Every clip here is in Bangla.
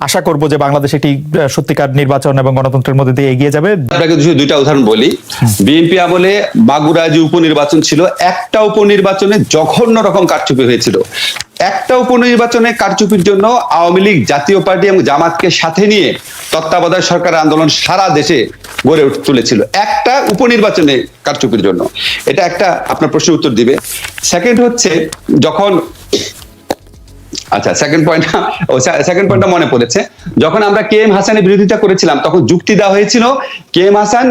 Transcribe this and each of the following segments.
আশা করব যে বাংলাদেশ একটি সত্যিকার নির্বাচন এবং গণতন্ত্রের মধ্যে দিয়ে এগিয়ে যাবে। আপনাকে দুইটা উদাহরণ বলি। বিএনপি আমলে বাগুড়া যে উপনির্বাচন ছিল। একটা উপনির্বাচনে জঘন্য রকম কারচুপি হয়েছিল। একটা উপনির্বাচনে কারচুপির জন্য আওয়ামী লীগ জাতীয় পার্টি এবং জামাতকে সাথে নিয়ে তত্ত্বাবধায়ক সরকার আন্দোলন সারা দেশে গড়ে উঠ- তুলেছিল। একটা উপনির্বাচনে কারচুপির জন্য। এটা একটা আপনার প্রশ্নের উত্তর দিবে। সেকেন্ড হচ্ছে যখন আচ্ছা সেকেন্ড পয়েন্ট ও সেকেন্ড পয়েন্টটা মনে পড়েছে। যখন আমরা কে এম হাসানের বিরোধিতা করেছিলাম তখন যুক্তি দেওয়া হয়েছিল কে এম হাসান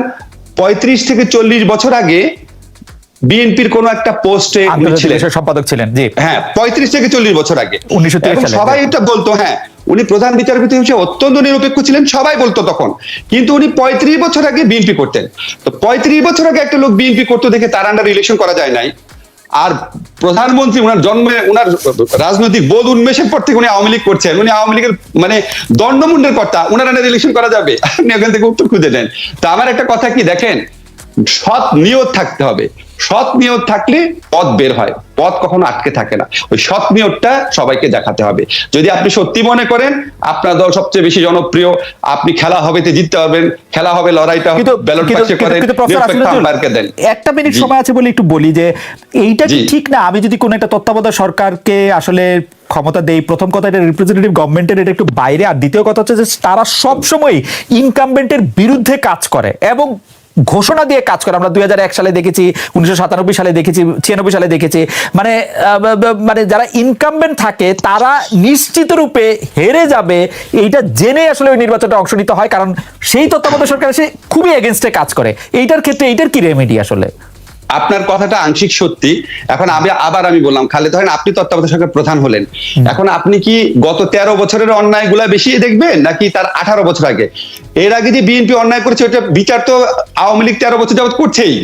পঁয়ত্রিশ থেকে চল্লিশ বছর আগে বিএনপির কোন একটা পোস্টে ছিলেন সম্পাদক ছিলেন জি। হ্যাঁ পঁয়ত্রিশ থেকে চল্লিশ বছর আগে। 1930 সবাই এটা বলতো হ্যাঁ উনি প্রধান বিচারপতি হিসেবে অত্যন্ত নিরপেক্ষ ছিলেন সবাই বলতো তখন। কিন্তু উনি পঁয়ত্রিশ বছর আগে বিএনপি করতেন। তো পঁয়ত্রিশ বছর আগে একটা লোক বিএনপি করতো দেখে তার আন্ডার রিলেশন করা যায় নাই। আর প্রধানমন্ত্রী ওনার জন্মে ওনার রাজনৈতিক বোধ উন্মেষের পর থেকে উনি আওয়ামী লীগ করছেন। উনি আওয়ামী লীগের মানে দণ্ডমুণ্ডের কর্তা ওনার আন্ডার ইলেকশন করা যাবে। আপনি ওখান থেকে উত্তর খুঁজে নেন। তা আমার একটা কথা কি দেখেন? সৎ নিয়ত থাকতে হবে। সৎ নিয়ত থাকলে পথ বের হয় পথ কখনো আটকে থাকে না। ওই সৎ নিয়তটা সবাইকে দেখাতে হবে। যদি আপনি সত্যি মনে করেন আপনার দল সবচেয়ে বেশি জনপ্রিয় আপনি খেলা হবেতে জিততে পারবেন খেলা হবে লড়াইটা ব্যালট বাক্সে করেন দেন। একটা মিনিট সময় আছে বলে একটু বলি যে এইটা কি ঠিক না? আমি যদি কোনো একটা তত্ত্বাবধায়ক সরকারকে আসলে ক্ষমতা দেই প্রথম কথা এটা রিপ্রেজেন্টেটিভ গভর্নমেন্টের এটা একটু বাইরে আর দ্বিতীয় কথা হচ্ছে যে তারা সবসময় ইনকামবেন্টের বিরুদ্ধে কাজ করে এবং ঘোষণা দিয়ে কাজ করে, আমরা দুই হাজার এক সালে দেখেছি, উনিশশো সাতানব্বই সালে দেখেছি, ছিয়ানব্বই সালে দেখেছি মানে মানে যারা ইনকামবেন্ট থাকে, তারা নিশ্চিত রূপে হেরে যাবে, এইটা জেনে আসলে ওই নির্বাচনটা অংশ নিতে হয়, কারণ সেই তত্ত্বাবধায়ক সরকার এসে খুবই এগেনস্টে কাজ করে। এইটার ক্ষেত্রে এইটার কি রেমেডি আসলে? আপনার কথাটা আংশিক সত্যি। এখন আমি আবার আমি বললাম খালে ধরেন আপনি তত্ত্বাবধায়ক সরকার প্রধান হলেন। এখন আপনি কি গত তেরো বছরের অন্যায়গুলা বেশি দেখবেন নাকি তার আঠারো বছর আগে? এর আগে যে বিএনপি অন্যায় করেছে ওটা বিচার তো আওয়ামী লীগ তেরো বছর যাবত করছেই।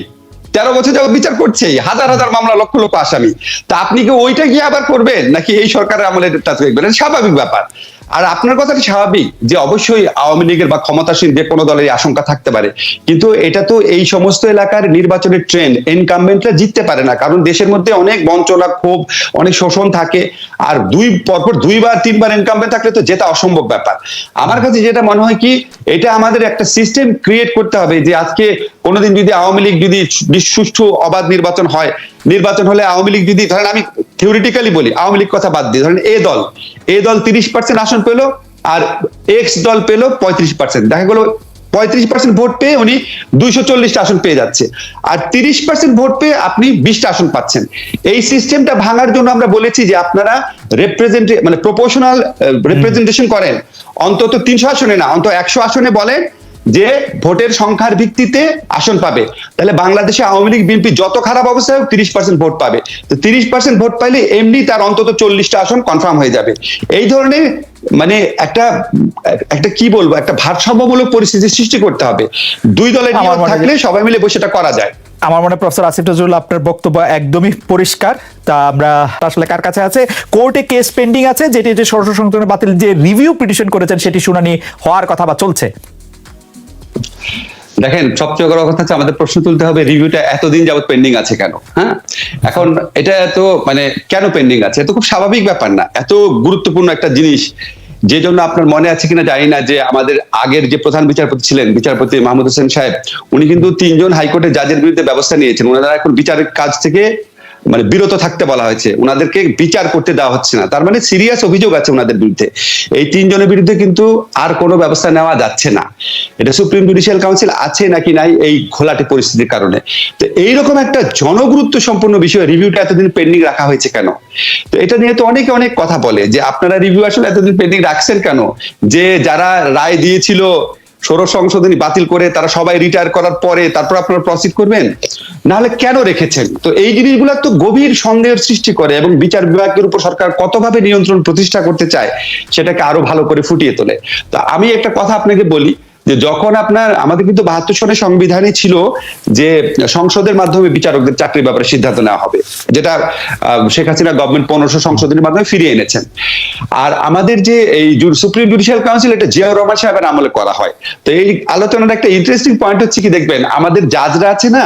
তেরো বছর যাবত বিচার করছেই। হাজার হাজার মামলা লক্ষ লক্ষ আসামি। তা আপনি কি ওইটা গিয়ে আবার করবেন নাকি এই সরকারের এটা স্বাভাবিক ব্যাপার। আর আপনার কথাটি স্বাভাবিক যে অবশ্যই আওয়ামী লীগের বা ক্ষমতাসীন যে কোনো দলের আশঙ্কা থাকতে পারে? কিন্তু এটা তো এই সমস্ত এলাকার নির্বাচনের ট্রেন্ড এনকামমেন্টরা জিততে পারে না। কারণ দেশের মধ্যে অনেক বঞ্চনা, ক্ষোভ, অনেক শোষণ থাকে। আর দুই, পরপর দুইবার, তিনবার এনকামমেন্ট থাকলে তো জেতা অসম্ভব ব্যাপার। আমার কাছে যেটা মনে হয় কি, এটা আমাদের একটা সিস্টেম ক্রিয়েট করতে হবে যে আজকে কোনোদিন যদি আওয়ামী লীগ যদি সুষ্ঠু, অবাধ নির্বাচন হয় নির্বাচন হলে আওয়ামী লীগ যদি, ধরেন আমি থিওরিটিক্যালি বলি, আওয়ামী লীগ কথা বাদ দিই ধরেন এ দল এ দল তিরিশ পার্সেন্ট আসন পেল আর এক্স দল পেল পঁয়ত্রিশ পার্সেন্ট দেখা গেলো পঁয়ত্রিশ পার্সেন্ট ভোট পেয়ে উনি দুইশো চল্লিশটা আসন পেয়ে যাচ্ছে। আর তিরিশ পার্সেন্ট ভোট পেয়ে আপনি বিশটা আসন পাচ্ছেন। এই সিস্টেমটা ভাঙার জন্য আমরা বলেছি যে আপনারা রেপ্রেজেন্টে মানে প্রপোর্শনাল রিপ্রেজেন্টেশন করেন। অন্তত তিনশো আসনে না, অন্তত একশো আসনে বলেন যে ভোটের সংখ্যার ভিত্তিতে আসন পাবে। তাহলে বাংলাদেশে আওয়ামী লীগ বিএনপি যত খারাপ অবস্থা হোক তিরিশ পার্সেন্ট ভোট পাবে। তো তিরিশ পার্সেন্ট ভোট পাইলে এমনি তার অন্তত চল্লিশটা আসন কনফার্ম হয়ে যাবে। এই ধরনের মানে একটা একটা কি বলব একটা ভারসাম্যমূলক পরিস্থিতি সৃষ্টি করতে হবে। দুই দলের নিয়ম মনে থাকলে সবাই মিলে বসে এটা করা যায়। আমার মনে প্রফেসর আসিফ নজরুল আপনার বক্তব্য একদমই পরিষ্কার। তা আমরা আসলে কার কাছে আছে? কোর্টে কেস পেন্ডিং আছে যেটি যে ষোড়শ সংশোধন বাতিল যে রিভিউ পিটিশন করেছেন সেটি শুনানি হওয়ার কথা বা চলছে। দেখেন, সবচেয়ে বড় কথা হচ্ছে আমাদের প্রশ্ন তুলতে হবে, রিভিউটা এতদিন যাবত পেন্ডিং আছে কেন? হ্যাঁ? এখন এটা এত মানে কেন পেন্ডিং আছে? এত খুব স্বাভাবিক ব্যাপার না। এত গুরুত্বপূর্ণ একটা জিনিস, যে জন্য আপনার মনে আছে কিনা জানি না, যে আমাদের আগের যে প্রধান বিচারপতি ছিলেন, বিচারপতি মাহমুদ হোসেন সাহেব, উনি কিন্তু তিনজন হাইকোর্টের জাজের বিরুদ্ধে ব্যবস্থা নিয়েছেন। ওনারা এখন বিচারের কাজ থেকে মানে বিরত থাকতে বলা হয়েছে। ওনাদেরকে বিচার করতে দেওয়া হচ্ছে না। তার মানে সিরিয়াস অভিযোগ আছে ওনাদের বিরুদ্ধে। এই তিনজনের বিরুদ্ধে কিন্তু আর কোনো ব্যবস্থা নেওয়া যাচ্ছে না। এটা সুপ্রিম জুডিশিয়াল কাউন্সিল আছে নাকি নাই এই ঘোলাটে পরিস্থিতির কারণে। তো এইরকম একটা জনগুরুত্ব সম্পন্ন বিষয়, রিভিউটা এতদিন পেন্ডিং রাখা হয়েছে কেন? তো এটা নিয়ে তো অনেকে অনেক কথা বলে যে, আপনারা রিভিউ আসলে এতদিন পেন্ডিং রাখছেন কেন? যে যারা রায় দিয়েছিল ষোড়শ সংশোধনী বাতিল করে তারা সবাই রিটায়ার করার পরে তারপর আপনারা প্রসিড করবেন? নাহলে কেন রেখেছেন? তো এই জিনিসগুলো তো গভীর সন্দেহের সৃষ্টি করে এবং বিচার বিভাগের উপর সরকার কতভাবে নিয়ন্ত্রণ প্রতিষ্ঠা করতে চায়, সেটাকে আরও ভালো করে ফুটিয়ে তোলে। তা আমি একটা কথা আপনাকে বলি যে যখন আপনার, আমাদের কিন্তু বাহাত্তর সনের সংবিধানে ছিল যে সংসদের মাধ্যমে বিচারকদের চাকরির ব্যাপারে সিদ্ধান্ত নেওয়া হবে, যেটা শেখ হাসিনা গভর্নমেন্ট পনেরোশো সংশোধনের মাধ্যমে ফিরিয়ে এনেছেন। আর আমাদের যে এই সুপ্রিম জুডিশিয়াল কাউন্সিল, এটা জিয়াউর রহমান সাহেবের আমলে করা হয়। তো এই আলোচনার একটা ইন্টারেস্টিং পয়েন্ট হচ্ছে কি দেখবেন, আমাদের জাজরা আছে না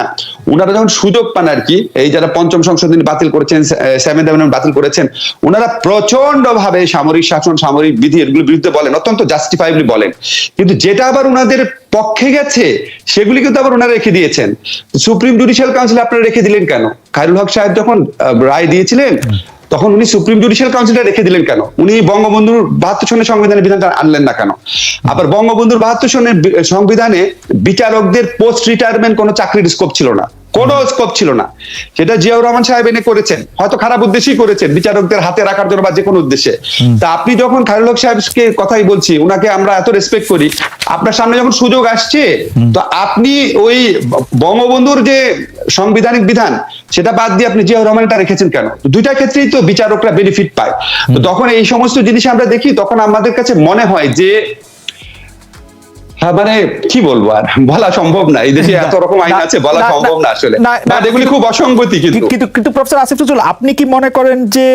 ওনারা যখন সুযোগ পান আর কি, এই যারা পঞ্চম সংশোধনী বাতিল করেছেন সেভেন্থ অ্যামেন্ডমেন্ট বাতিল করেছেন ওনারা প্রচণ্ড ভাবে সামরিক শাসন, সামরিক বিধি এগুলোর বিরুদ্ধে বলেন, অত্যন্ত জাস্টিফাইবলি বলেন। কিন্তু যেটা আবার ওনাদের পক্ষে গেছে সেগুলি কিন্তু আবার ওনারা রেখে দিয়েছেন। সুপ্রিম জুডিশিয়াল কাউন্সিল আপনারা রেখে দিলেন কেন? খায়রুল হক সাহেব যখন রায় দিয়েছিলেন, তখন উনি সুপ্রিম জুডিশিয়াল কাউন্সিলটা রেখে দিলেন কেন? উনি বঙ্গবন্ধুর বাহাত্তর সনের সংবিধানের বিধানটা আনলেন না কেন? আবার বঙ্গবন্ধুর বাহাত্তর সনের সংবিধানে বিচারকদের পোস্ট রিটায়ারমেন্ট কোনো চাকরির স্কোপ ছিল না। কোনো স্কোপ ছিল না। সেটা জিয়াউর রহমান সাহেব এনে করেছেন। হয়তো খারাপ উদ্দেশ্যেই করেছেন বিচারকদের হাতে রাখার জন্য বা যে কোনো উদ্দেশ্যে। তা আপনি যখন খায়রুল হক সাহেবকে কথাই বলছি ওনাকে আমরা এত রেসপেক্ট করি আপনার সামনে যখন সুযোগ আসছে তো আপনি ওই বঙ্গবন্ধুর যে সাংবিধানিক বিধান সেটা বাদ দিয়ে আপনি জিয়াউর রহমানটা রেখেছেন কেন? দুইটা ক্ষেত্রেই তো বিচারকরা বেনিফিট পায়। তো তখন এই সমস্ত জিনিস আমরা দেখি তখন আমাদের কাছে মনে হয় যে মানে কি বলব আর? বলা সম্ভব না। এই দেশে এত রকম আইন আছে বলা সম্ভব না আসলে। না, এগুলি খুব অসঙ্গতি কিন্তু। কিন্তু কিন্তু প্রফেসর আসিফ নজরুল আপনি কি মনে করেন যে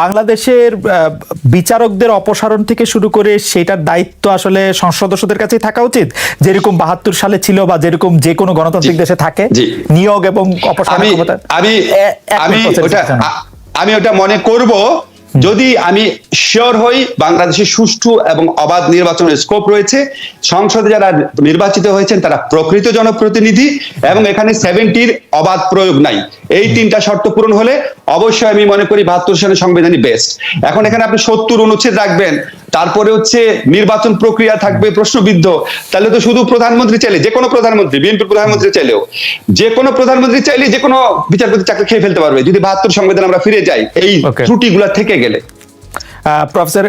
বাংলাদেশের বিচারকদের অপসারণ থেকে শুরু করে সেটার দায়িত্ব আসলে সংসদ সদস্যদের কাছেই থাকা উচিত? যেরকম বাহাত্তর সালে ছিল বা যেরকম যে কোনো গণতান্ত্রিক দেশে থাকে নিয়োগ এবং অপসারণ ক্ষমতা আমি আমি ওটা আমি ওটা মনে করব যদি আমি শিওর হই বাংলাদেশে সুষ্ঠু এবং অবাধ নির্বাচনের স্কোপ রয়েছে, সংসদে যারা নির্বাচিত হয়েছেন তারা প্রকৃত জনপ্রতিনিধি এবং এখানে সেভেন্টির অবাধ প্রয়োগ নাই। এই তিনটা শর্ত পূরণ হলে অবশ্যই আমি মনে করি বাহাত্তর সালের সংবিধানই বেস্ট এখন এখানে আপনি সত্তর অনুচ্ছেদ রাখবেন তারপরে হচ্ছে নির্বাচন প্রক্রিয়া থাকবে প্রশ্নবিদ্ধ। তাহলে তো শুধু প্রধানমন্ত্রী চাইলে যে কোনো প্রধানমন্ত্রী বিএনপি প্রধানমন্ত্রী চাইলেও যে কোনো প্রধানমন্ত্রী চাইলে যে কোনো বিচারপতি চাকরি খেয়ে ফেলতে পারবে। যদি বাহাত্তর সংবিধান আমরা ফিরে যাই এই. ত্রুটিগুলা থেকে গেলে। প্রফেসর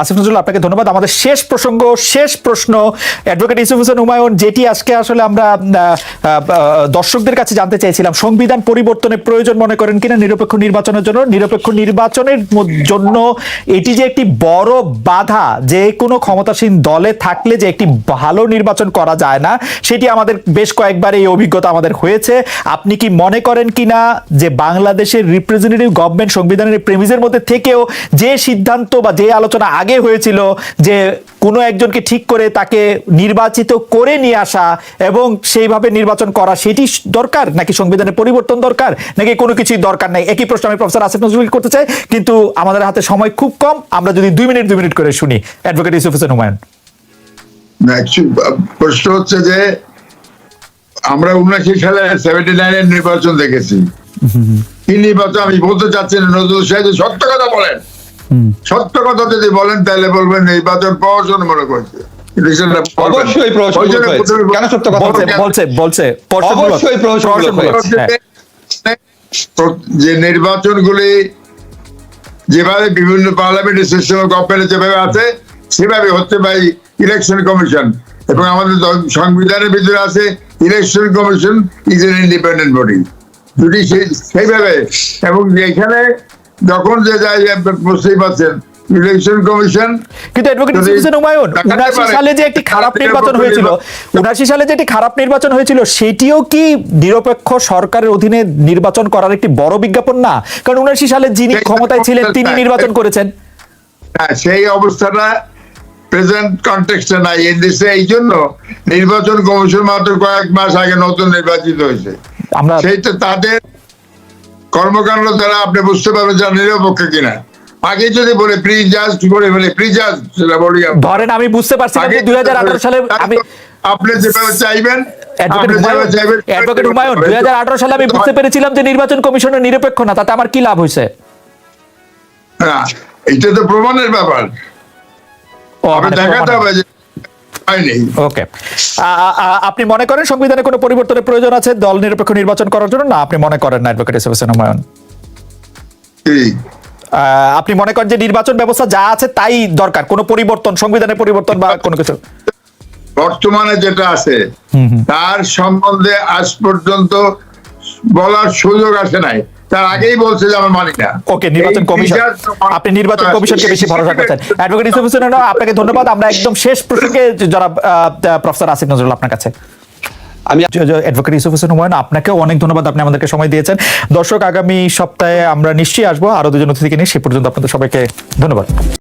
আসিফ নজরুল, আপনাকে ধন্যবাদ। আমাদের শেষ প্রসঙ্গ, শেষ প্রশ্ন অ্যাডভোকেট ইউসুফ হোসেন হুমায়ুন, যেটি আজকে আসলে আমরা দর্শকদের কাছে জানতে চাইছিলাম। সংবিধান পরিবর্তনের প্রয়োজন মনে করেন কিনা, নিরপেক্ষ নির্বাচনের জন্য, নিরপেক্ষ নির্বাচনের জন্য এটি যে একটি বড় বাধা, যে কোনো ক্ষমতাসীন দলে থাকলে যে একটি ভালো নির্বাচন করা যায় না, সেটি আমাদের বেশ কয়েকবার এই অভিজ্ঞতা আমাদের হয়েছে। আপনি কি মনে করেন কিনা যে বাংলাদেশের রিপ্রেজেন্টেটিভ গভর্নমেন্ট সংবিধানের প্রেমিসের মধ্যে থেকেও যে সিদ্ধান্ত বা যে আলোচনা আগে হয়েছিল যে কোনো একজনকে ঠিক করে তাকে নির্বাচিত করে নিয়ে আসা এবং সেইভাবে নির্বাচন করা সেটি দরকার? নাকি সংবিধানের পরিবর্তন দরকার? নাকি কোনো কিছুই দরকার নাই? একই প্রশ্ন আমি প্রফেসর আসিফ নজরুল করতে চাই। কিন্তু আমাদের হাতে সময় খুব কম। আমরা যদি দুই মিনিট দুই মিনিট করে শুনি। অ্যাডভোকেট ইউসুফ হোসেন হুমায়ুন। প্রশ্ন হচ্ছে যে আমরা উনআশি সালে সেভেন্টি নাইনের নির্বাচন দেখেছি। কি নির্বাচন আমি বলতে চাচ্ছি না নজরুল সাহেব সত্য কথা বলেন। সত্য কথা যদি বলেন তাহলে বলবেন নির্বাচন প্রহসন মনে করছে। অবশ্যই কেন সত্য কথা বলছে বলছে? অবশ্যই। যে নির্বাচনগুলি যেভাবে বিভিন্ন পার্লামেন্টের সিস্টেম গভর্নমেন্ট যেভাবে আছে সেভাবে হচ্ছে ভাই ইলেকশন কমিশন এবং আমাদের সংবিধানের ভিতরে আছে election commission is an independent body যদি সেইভাবে। এবং এখানে যখন যে পারছেন ইলেকশন কমিশন কিন্তু অ্যাডভোকেট হুমায়ুন উনাশি সালে যে একটি খারাপ নির্বাচন হয়েছিল উনাশি সালে যে একটি খারাপ নির্বাচন হয়েছিল সেটিও কি নিরপেক্ষ সরকারের অধীনে নির্বাচন করার একটি বড় বিজ্ঞাপন? না কারণ উনাশি সালে যিনি ক্ষমতায় ছিলেন তিনি নির্বাচন করেছেন। হ্যাঁ, সেই অবস্থাটা প্রেজেন্ট কন্টেক্সটে নাই। এই দেশে এই জন্য নির্বাচন কমিশন মাত্র কয়েক মাস আগে নতুন নির্বাচিত হয়েছে। আমরা সেইটা তাদের কর্মকাণ্ড দ্বারা আপনি বুঝতে পারবেন যারা নিরপেক্ষ কিনা। আগে যদি বলে প্রি জাজ বলে বলে প্রি জাজ সেটা বলি। ধরেন আমি বুঝতে পারছি যে হাজার আঠারো সালে আমি আপনি যেভাবে চাইবেন অ্যাডভোকেট আপনি হুমায়ুন যেভাবে চাইবেন অ্যাডভোকেট হুমায়ুন দুই হাজার আঠারো সালে আমি বুঝতে পেরেছিলাম যে নির্বাচন কমিশনের নিরপেক্ষ না তাতে আমার কি লাভ হয়েছে? হ্যাঁ, এটা তো প্রমাণের ব্যাপার। ও, আপনি মানে দেখাতে হবে যে হয়নি। ওকে আপনি মনে করেন সংবিধানে কোনো পরিবর্তনের প্রয়োজন আছে? দল নিরপেক্ষ নির্বাচন করার জন্য? না আপনি মনে করেন না অ্যাডভোকেট হোসেন হুমায়ুন আপনি মনে করেন যে নির্বাচন ব্যবস্থা যা আছে তাই দরকার? কোনো পরিবর্তন সংবিধানের পরিবর্তন বা কোনো কিছু? বর্তমানে যেটা আছে তার সম্বন্ধে আজ পর্যন্ত বলার সুযোগ আসে নাই। তার আগেই বলছে যে আমরা মানি না। ওকে নির্বাচন কমিশন আপনি নির্বাচন কমিশনকে বেশি ভরসা করছেন। অ্যাডভোকেট ইউসুফ হোসেন আপনাকে ধন্যবাদ। আমরা একদম শেষ প্রসঙ্গে যারা প্রফেসর আসিফ নজরুল আপনার কাছে। আমি অ্যাডভোকেট ইউসুফ হোসেন হুমায়ুন আপনাকেও অনেক ধন্যবাদ। আপনি আমাদেরকে সময় দিয়েছেন। দর্শক আগামী সপ্তাহে আমরা নিশ্চয়ই আসব। আরও দুজন অতিথিকে নিয়ে সে পর্যন্ত আপনাদের সবাইকে ধন্যবাদ।